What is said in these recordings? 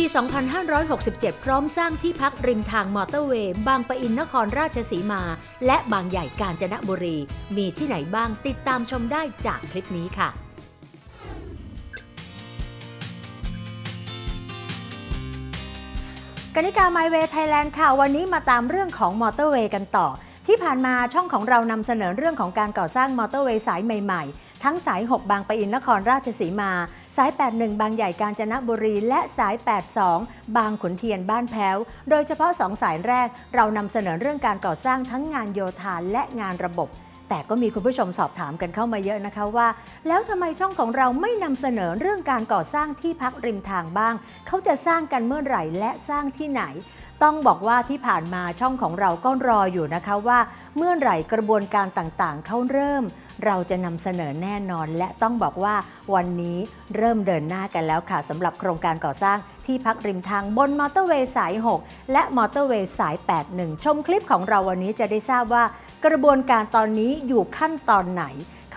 ปี 2567 พร้อมสร้างที่พักริมทางมอเตอร์เวย์ บางปะอินนครราชสีมา และบางใหญ่กาญจนบุรี มีที่ไหนบ้างติดตามชมได้จากคลิปนี้ค่ะกนิกาไมเวย์ไทยแลนด์ค่ะ วันนี้มาตามเรื่องของมอเตอร์เวย์กันต่อ ที่ผ่านมาช่องของเรานำเสนอเรื่องของการก่อสร้างมอเตอร์เวย์สายใหม่ ๆ ทั้งสาย 6 บางปะอินนครราชสีมา สาย 81 บางใหญ่กาญจนบุรี และสาย 82 บางขุนเทียนบ้านแพ้ว โดยเฉพาะสองสายแรก เรานำเสนอเรื่องการก่อสร้างทั้งงานโยธาและงานระบบ แต่ก็มีคุณผู้ชมสอบถามกันเข้ามาเยอะนะคะว่า แล้วทำไมช่องของเราไม่นำเสนอเรื่องการก่อสร้างที่พักริมทางบ้าง เขาจะสร้างกันเมื่อไหร่และสร้างที่ไหน ต้องบอกว่าที่ผ่านมาช่องของเราก็รออยู่นะคะว่า เมื่อไหร่กระบวนการต่างๆ เข้าเริ่ม เราจะนำเสนอแน่นอน และต้องบอกว่าวันนี้เริ่มเดินหน้ากันแล้วค่ะสำหรับโครงการก่อสร้างที่พักริมทางบนมอเตอร์เวย์สาย 6 และมอเตอร์เวย์สาย 81 ชมคลิปของเราวันนี้จะได้ทราบว่ากระบวนการตอนนี้อยู่ขั้นตอนไหน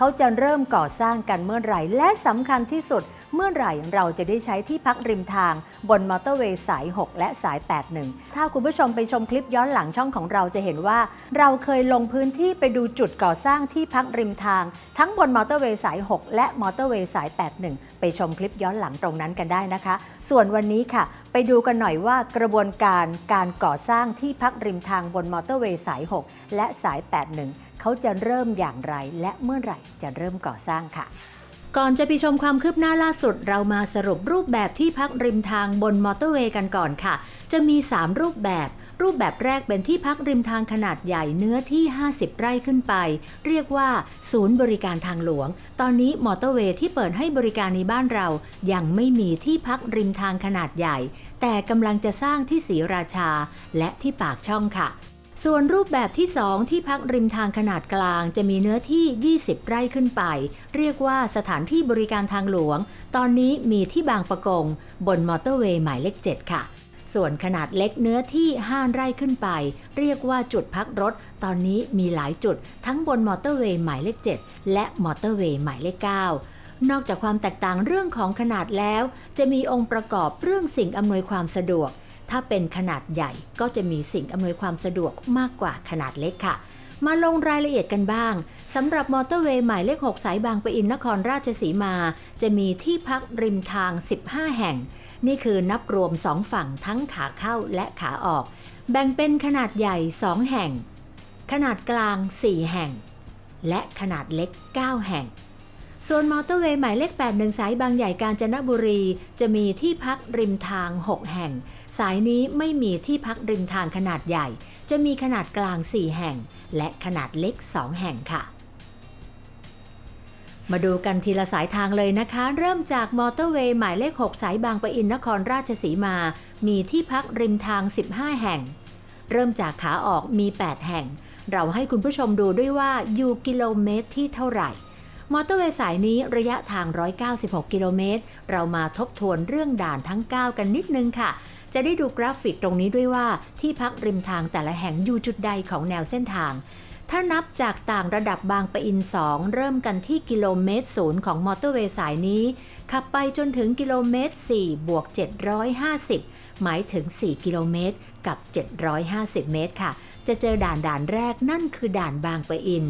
เขาจะเริ่มก่อสร้างกันเมื่อไหร่ และสำคัญที่สุดเมื่อไหร่เราจะได้ใช้ที่พักริมทางบนมอเตอร์เวย์สาย 6 และสาย 81 ถ้าคุณผู้ชมไปชมคลิปย้อนหลังช่องของเราจะเห็นว่า เราเคยลงพื้นที่ไปดูจุดก่อสร้างที่พักริมทาง ทั้งบนมอเตอร์เวย์สาย 6 และมอเตอร์เวย์สาย 81 ไปชมคลิปย้อนหลังตรงนั้นกันได้นะคะ ส่วนวันนี้ค่ะ ไปดูกันหน่อยว่ากระบวนการการก่อสร้างที่พักริมทางบนมอเตอร์เวย์สาย 6 และสาย 81 เขาจะเริ่มอย่างไร และเมื่อไหร่จะเริ่มก่อสร้างค่ะ ก่อนจะไปชมความคืบหน้าล่าสุด เรามาสรุปรูปแบบที่พักริมทางบนมอเตอร์เวย์กันก่อนค่ะ จะมี 3 รูปแบบ รูปแบบแรกเป็นที่พักริมทางขนาดใหญ่เนื้อที่ 50 ไร่ขึ้นไป เรียกว่า ศูนย์บริการทางหลวง ตอนนี้มอเตอร์เวย์ที่เปิดให้บริการในบ้านเรา ยังไม่มีที่พักริมทางขนาดใหญ่ แต่กำลังจะสร้างที่ศรีราชา และที่ปากช่องค่ะ ส่วนรูปแบบที่ 2 ที่พักริมทางขนาดกลาง จะมีเนื้อที่ 20 ไร่ขึ้นไป เรียกว่าสถานที่บริการทางหลวง ตอนนี้มีที่บางประกง บนมอเตอร์เวย์หมายเลข 7 ค่ะ ส่วนขนาดเล็กเนื้อที่ 5 ไร่ขึ้นไป เรียกว่าจุดพักรถ ตอนนี้มีหลายจุด ทั้งบนมอเตอร์เวย์หมายเลข 7 และมอเตอร์เวย์หมายเลข 9นอกจากความแตกต่างเรื่องของขนาดแล้ว จะมีองค์ประกอบเรื่องสิ่งอำนวยความสะดวก ถ้าเป็นขนาดใหญ่ก็จะมีสิ่งอำนวยความสะดวกมากกว่าขนาดเล็กค่ะ มาลงรายละเอียดกันบ้างสำหรับมอเตอร์เวย์หมายเลข 6 สายบางปะอินนครราชสีมา จะมีที่พักริมทาง 15 แห่ง นี่คือนับรวม 2 ฝั่งทั้งขาเข้าและขาออก แบ่งเป็นขนาดใหญ่ 2 แห่ง ขนาดกลาง 4 แห่ง และขนาดเล็ก 9 แห่ง ส่วนมอเตอร์เวย์หมายเลข 81 สายบางใหญ่กาญจนบุรี จะมีที่พักริมทาง 6 แห่ง สายนี้ไม่มีที่พักริมทางขนาดใหญ่ จะมีขนาดกลาง 4 แห่ง และขนาดเล็ก 2 แห่งค่ะ มาดูกันทีละสายทางเลยนะคะ เริ่มจากมอเตอร์เวย์หมายเลข 6 สายบางปะอินนครราชสีมา มีที่พักริมทาง 15 แห่ง เริ่มจากขาออกมี 8 แห่ง เราให้คุณผู้ชมดูด้วยว่าอยู่กิโลเมตรที่เท่าไหร่ มอเตอร์เวย์สายนี้ระยะทาง 196 กิโลเมตร เรามาทบทวนเรื่องด่านทั้ง 9 กันนิดนึงค่ะ จะได้ดูกราฟิกตรงนี้ด้วยว่าที่พักริมทางแต่ละแห่งอยู่จุดใดของแนวเส้นทาง ถ้านับจากต่างระดับบางปะอิน 2 เริ่มกันที่กิโลเมตรศูนย์ของมอเตอร์เวย์สายนี้ ขับไปจนถึงกิโลเมตร4บวก750 หมายถึง 4 กิโลเมตรกับ 750 เมตรค่ะ จะเจอด่านด่านแรกนั่นคือด่านบางปะอิน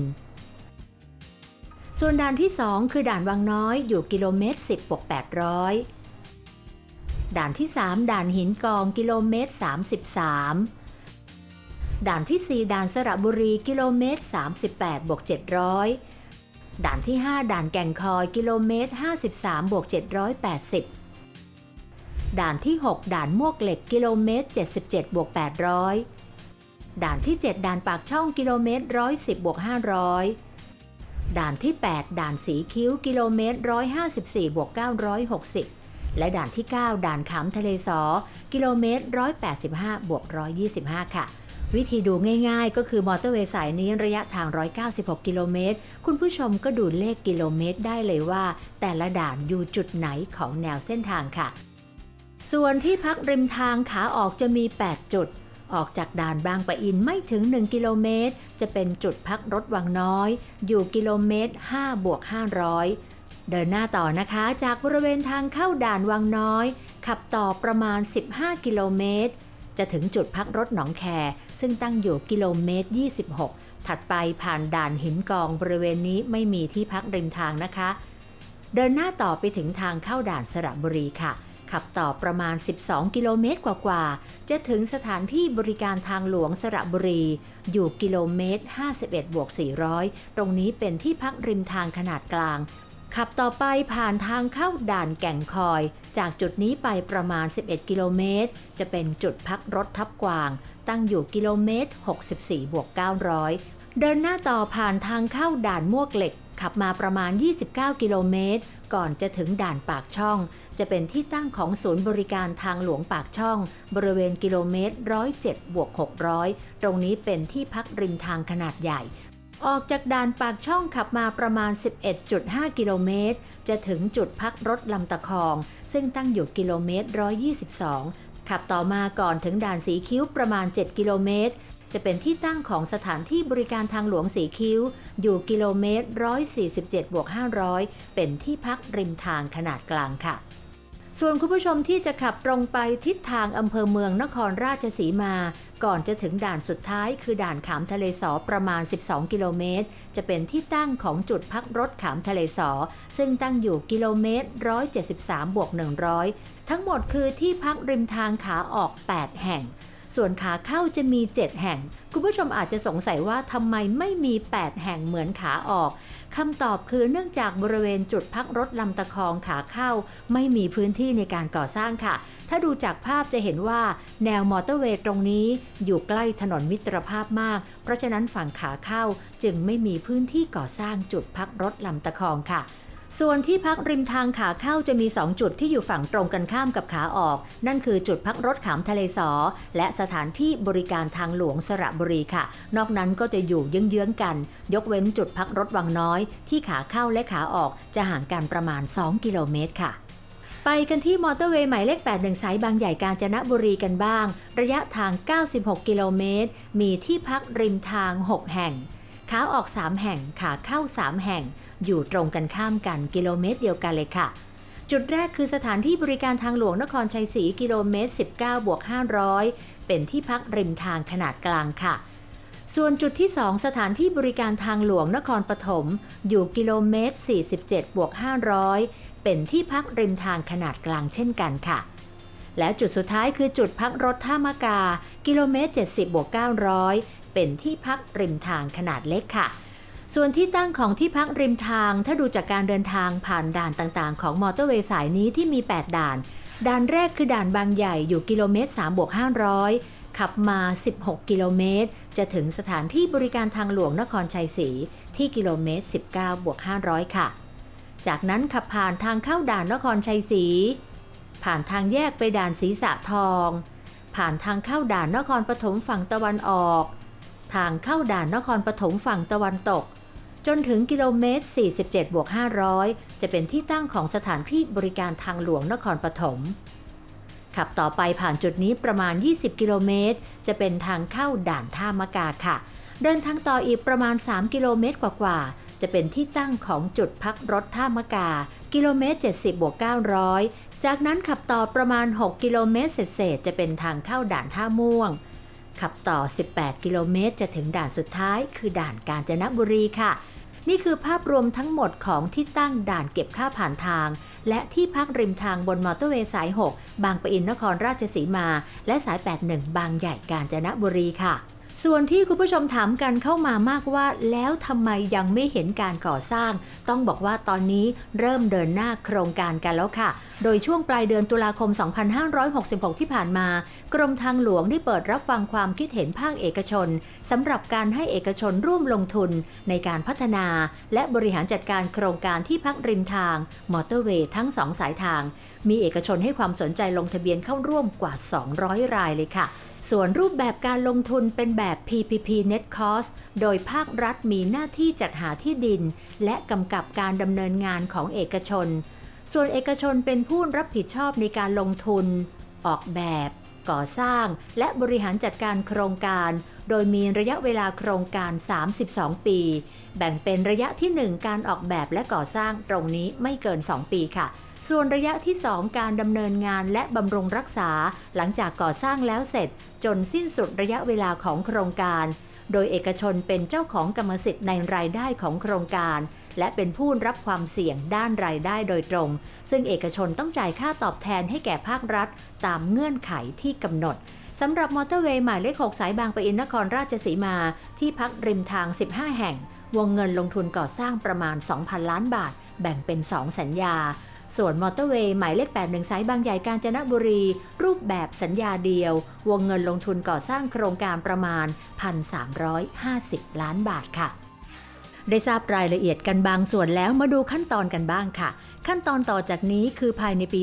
ส่วนด่านที่ 2 คือด่านวังน้อยอยู่กิโลเมตร 10บวก800 ด่านที่ 3 ด่านหินกองกิโลเมตร 33 ด่านที่ 4 ด่านสระบุรีกิโลเมตร 38บวก700 ด่านที่ 5 ด่านแก่งคอยกิโลเมตร 53บวก780 ด่านที่ 6 ด่านมวกเหล็กกิโลเมตร 77บวก800 ด่านที่ 7 ด่านปากช่องกิโลเมตร 110บวก500 ด่านที่ 8 ด่านสีคิ้วกิโลเมตร 154บวก960 และด่านที่ 9 ด่านขามทะเลสอ กิโลเมตร 185บวก125 ค่ะ วิธีดูง่ายๆ ก็คือมอเตอร์เวย์สายนี้ระยะทาง 196 กิโลเมตร คุณผู้ชมก็ดูเลขกิโลเมตรได้เลยว่า แต่ละด่านอยู่จุดไหนของแนวเส้นทางค่ะ ส่วนที่พักริมทางขาออกจะมี 8 จุด ออกจากด่านบางปะอินไม่ถึง 1 กิโลเมตร จะเป็นจุดพักรถวังน้อย อยู่กิโลเมตร5บวก500 เดินหน้าต่อนะคะจากบริเวณทางเข้าด่านวังน้อย ขับต่อประมาณ 15 กิโลเมตร จะถึงจุดพักรถหนองแค ซึ่งตั้งอยู่กิโลเมตร 26 ถัดไปผ่านด่านหินกองบริเวณนี้ไม่มีที่พักริมทางนะคะ เดินหน้าต่อไปถึงทางเข้าด่านสระบุรีค่ะ ขับต่อประมาณ 12 กิโลเมตรกว่าๆ จะถึงสถานที่บริการทางหลวงสระบุรี อยู่กิโลเมตร 51บวก400 ตรงนี้เป็นที่พักริมทางขนาดกลาง ขับต่อไปผ่านทางเข้าด่านแก่งคอย จากจุดนี้ไปประมาณ 11 กิโลเมตร จะเป็นจุดพักรถทับกวาง ตั้งอยู่กิโลเมตร 64บวก900 เดินหน้าต่อผ่านทางเข้าด่านมวกเหล็ก ขับมาประมาณ 29 กิโลเมตร ก่อนจะถึงด่านปากช่อง จะเป็นที่ตั้งของศูนย์บริการทางหลวงปากช่อง บริเวณกิโลเมตร 107บวก600 ตรงนี้เป็นที่พักริมทางขนาดใหญ่ ออกจากด่านปากช่องขับมาประมาณ 11.5 กิโลเมตร จะถึงจุดพักรถลำตะคอง ซึ่งตั้งอยู่กิโลเมตร 122ขับต่อมาก่อนถึงด่านสีคิ้วประมาณ 7 กิโลเมตร จะเป็นที่ตั้งของสถานที่บริการทางหลวงสีคิ้ว อยู่กิโลเมตร 147บวก500 เป็นที่พักริมทางขนาดกลางค่ะ ส่วนคุณผู้ชมที่จะขับตรงไปทิศทางอำเภอเมืองนครราชสีมา ก่อนจะถึงด่านสุดท้าย คือด่านขามทะเลสอประมาณ 12 กิโลเมตร จะเป็นที่ตั้งของจุดพักรถขามทะเลสอ ซึ่งตั้งอยู่กิโลเมตร 173บวก100 ทั้งหมดคือที่พักริมทางขาออก 8 แห่ง ส่วนขาเข้าจะมี 7 แห่ง คุณผู้ชมอาจจะสงสัยว่าทำไมไม่มี 8 แห่งเหมือนขาออกคำตอบคือเนื่องจากบริเวณจุดพักรถลำตะคองขาเข้า ไม่มีพื้นที่ในการก่อสร้างค่ะ ถ้าดูจากภาพจะเห็นว่าแนวมอเตอร์เวย์ตรงนี้อยู่ใกล้ถนนมิตรภาพมาก เพราะฉะนั้นฝั่งขาเข้าจึงไม่มีพื้นที่ก่อสร้างจุดพักรถลำตะคองค่ะ ส่วนที่พักริมทางขาเข้าจะมี 2 จุดที่อยู่ฝั่งตรงกันข้ามกับขาออก นั่นคือจุดพักรถขามทะเลสอ และสถานที่บริการทางหลวงสระบุรีค่ะ นอกนั้นก็จะอยู่เยื้องๆกัน ยกเว้นจุดพักรถวังน้อย ที่ขาเข้าและขาออกจะห่างกันประมาณ 2 กิโลเมตรค่ะไปกันที่มอเตอร์เวย์หมายเลข 81 สายบางใหญ่กาญจนบุรีกันบ้าง ระยะทาง 96 กิโลเมตร มีที่พักริมทาง 6 แห่ง ขาออก 3 แห่ง ขาเข้า 3 แห่ง อยู่ตรงกันข้ามกันกิโลเมตรเดียวกันเลยค่ะ จุดแรกคือสถานที่บริการทางหลวงนครชัยศรีกิโลเมตร 19บวก500 เป็นที่พักริมทางขนาดกลางค่ะ ส่วนจุดที่ 2 สถานที่บริการทางหลวงนครปฐมอยู่กิโลเมตร 47บวก500 เป็นที่พักริมทางขนาดกลางเช่นกันค่ะและจุดสุดท้ายคือจุดพักรถท่ามะกา กิโลเมตร 70บวก900 เป็นที่พักริมทางขนาดเล็กค่ะ ส่วนที่ตั้งของที่พักริมทาง ถ้าดูจากการเดินทางผ่านด่านต่างๆ ของมอเตอร์เวย์สายนี้ที่มี 8 ด่าน ด่านแรกคือด่านบางใหญ่อยู่กิโลเมตร3บวก500 ขับมา 16 กิโลเมตร จะถึงสถานที่บริการทางหลวงนครชัยศรีที่กิโลเมตร 19บวก500 ค่ะ จากนั้นขับผ่านทางเข้าด่านนครชัยศรี ผ่านทางแยกไปด่านศรีสะทอง ผ่านทางเข้าด่านนครปฐมฝั่งตะวันออก ทางเข้าด่านนครปฐมฝั่งตะวันตก จนถึงกิโลเมตร 47บวก500 จะเป็นที่ตั้งของสถานที่บริการทางหลวงนครปฐม ขับต่อไปผ่านจุดนี้ประมาณ 20 กิโลเมตร จะเป็นทางเข้าด่านท่ามะกาค่ะ เดินทางต่ออีกประมาณ 3 กิโลเมตรกว่าๆ จะเป็นที่ตั้งของจุดพักรถท่ามะกา กิโลเมตร 70บวก900 จากนั้นขับต่อประมาณ 6 กิโลเมตรเศษๆจะเป็นทางเข้าด่านท่าม่วง ขับต่อ 18 กิโลเมตร จะถึงด่านสุดท้าย คือด่านกาญจนบุรีค่ะ นี่คือภาพรวมทั้งหมดของที่ตั้งด่านเก็บค่าผ่านทาง และที่พักริมทางบนมอเตอร์เวย์สาย 6 บางปะอินนครราชสีมา และสาย 81 บางใหญ่กาญจนบุรีค่ะ ส่วนที่คุณผู้ชมถามกันเข้ามามากว่า แล้วทำไมยังไม่เห็นการก่อสร้าง ต้องบอกว่าตอนนี้เริ่มเดินหน้าโครงการกันแล้วค่ะ โดยช่วงปลายเดือนตุลาคม 2566 ที่ผ่านมา กรมทางหลวงได้เปิดรับฟังความคิดเห็นภาคเอกชนสำหรับการให้เอกชนร่วมลงทุนในการพัฒนา และบริหารจัดการโครงการที่พักริมทาง มอเตอร์เวย์ทั้ง2สายทาง มีเอกชนให้ความสนใจลงทะเบียนเข้าร่วมกว่า 200 รายเลยค่ะ ส่วนรูปแบบการลงทุนเป็นแบบ PPP Net Cost โดยภาครัฐมีหน้าที่จัดหาที่ดิน และกำกับการดำเนินงานของเอกชน ส่วนเอกชนเป็นผู้รับผิดชอบในการลงทุน ออกแบบ ก่อสร้าง และบริหารจัดการโครงการ โดยมีระยะเวลาโครงการ 32 ปี แบ่งเป็นระยะที่ 1 การออกแบบและก่อสร้างตรงนี้ไม่เกิน 2 ปีค่ะ ส่วนระยะที่ 2 การดำเนินงานและบำรุงรักษา หลังจากก่อสร้างแล้วเสร็จ จนสิ้นสุดระยะเวลาของโครงการ โดยเอกชนเป็นเจ้าของกรรมสิทธิ์ในรายได้ของโครงการ และเป็นผู้รับความเสี่ยงด้านรายได้โดยตรง ซึ่งเอกชนต้องจ่ายค่าตอบแทนให้แก่ภาครัฐ ตามเงื่อนไขที่กำหนดสำหรับมอเตอร์เวย์หมายเลข 6 สายบางปะอินนครราชสีมา ที่พักริมทาง 15 แห่ง วงเงินลงทุนก่อสร้างประมาณ 2,000 ล้านบาท แบ่งเป็น 2 สัญญา ส่วนมอเตอร์เวย์หมายเลข81สายบางใหญ่กาญจนบุรี รูปแบบสัญญาเดียว วงเงินลงทุนก่อสร้างโครงการประมาณ 1,350 ล้านบาทค่ะ ได้ทราบรายละเอียดกันบางส่วนแล้วมาดูขั้นตอนกันบ้างค่ะ ขั้นตอนต่อจากนี้คือภายในปี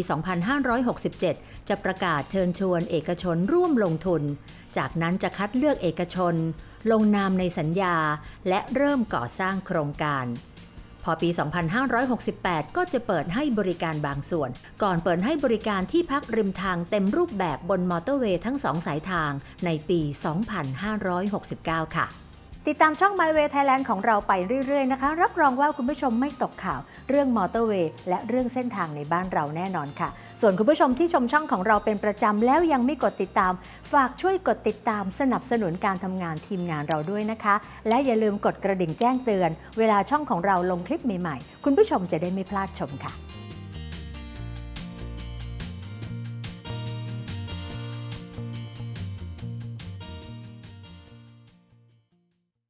2567 จะประกาศเชิญชวนเอกชนร่วมลงทุน จากนั้นจะคัดเลือกเอกชน ลงนามในสัญญา และเริ่มก่อสร้างโครงการ อปี 2568 ก็จะเปิดให้บริการบางส่วน ก่อนเปิดให้บริการที่พักริมทางเต็มรูปแบบบนมอเตอร์เวย์ทั้งสองสายทางในปี 2569 ค่ะติดตามช่อง My Way Thailand ของเราไปเรื่อย ๆ นะคะ รับรองว่าคุณผู้ชมไม่ตกข่าว เรื่องมอเตอร์เวย์และเรื่องเส้นทางในบ้านเราแน่นอนค่ะ ส่วนคุณผู้ชมที่ชมช่องของเราเป็นประจำแล้วยังไม่กดติดตาม ฝากช่วยกดติดตามสนับสนุนการทำงานทีมงานเราด้วยนะคะ และอย่าลืมกดกระดิ่งแจ้งเตือน เวลาช่องของเราลงคลิปใหม่ๆ คุณผู้ชมจะได้ไม่พลาดชมค่ะ